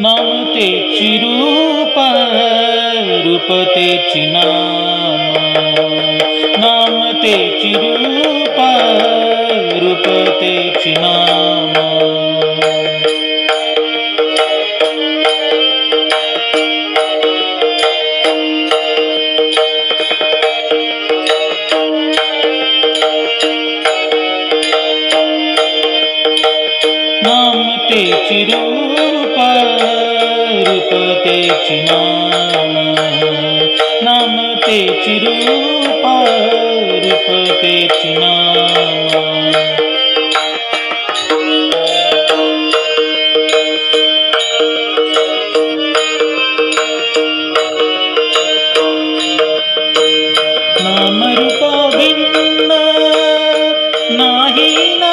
నామ తెచ్చి రూప రూప తెచ్చి నామ నామ తెచ్చి రూప రూప తెచ్చి నామ నామ తెచ్చి రూప చిరురూప తెచ్చిన నామ తెచ్చిరూప రూప తెచ్చిన నామ రూప భిన్న నాహీనా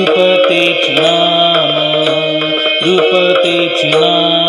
रूपते च रूपते च